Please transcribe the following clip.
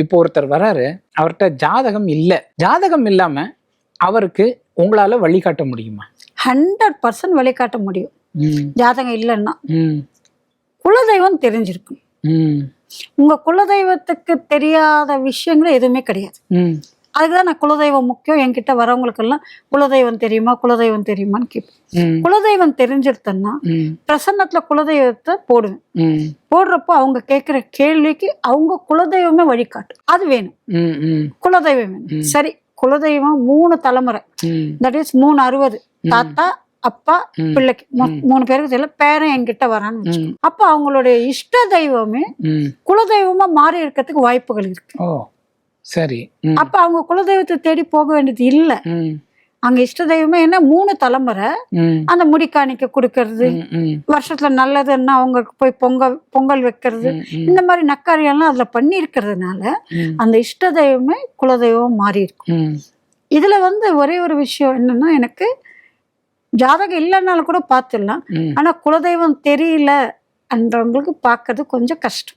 இப்போ ஒருத்தர் வராரு அவர்கிட்ட ஜாதகம் இல்ல. ஜாதகம் இல்லாம அவருக்கு உங்களால வழிகாட்ட முடியுமா? ஹண்ட்ரட் பர்சன்ட் வழிகாட்ட முடியும். ஜாதகம் இல்லைன்னா. ம், குலதெய்வம் தெரிஞ்சிருக்கும். ம், உங்க குலதெய்வத்துக்கு தெரியாத விஷயங்கள் எதுவுமே கிடையாது. ம், அதுக்குதான் நான் குலதெய்வம் முக்கியம். என்கிட்ட வரவங்களுக்கெல்லாம் குலதெய்வம் தெரியுமா குலதெய்வம் தெரியுமான்னு கேட்பேன். குலதெய்வம் தெரிஞ்சிருத்தேன்னா பிரசன்னத்துல குலதெய்வத்தை போடுவேன். போடுறப்போ அவங்க கேட்குற கேள்விக்கு அவங்க குலதெய்வமே வழிகாட்டும் அது வேணும். குலதெய்வம் வேணும். சரி குலதெய்வம் மூணு தலைமுறை. தட் இஸ் மூணு அறுபது. தாத்தா அப்பா. பிள்ளைக்கு. மூணு பேருக்கு தெரியல பேரன் என்கிட்ட வரான்னு வச்சுக்கோங்க அப்ப அவங்களுடைய இஷ்ட தெய்வமே. குலதெய்வமா மாறி இருக்கிறதுக்கு வாய்ப்புகள் இருக்கு. சரி. அப்ப அவங்க குலதெய்வத்தை தேடி போக வேண்டியது இல்ல. அங்க இஷ்ட தெய்வமே என்ன மூணு தலைமுறை அந்த முடி காணிக்க கொடுக்கறது வருஷத்துல நல்லதுன்னா அவங்களுக்கு போய் பொங்கல் பொங்கல் வைக்கிறது இந்த மாதிரி நக்காரியெல்லாம் அதுல பண்ணி இருக்கிறதுனால அந்த இஷ்ட தெய்வமே குலதெய்வம் மாறி இருக்கும். இதுல வந்து ஒரே ஒரு விஷயம் என்னன்னா எனக்கு ஜாதகம் இல்லைன்னாலும் கூட பார்த்துடலாம். ம். ஆனா குலதெய்வம் தெரியல என்றவங்களுக்கு பார்க்கறது கொஞ்சம் கஷ்டம்.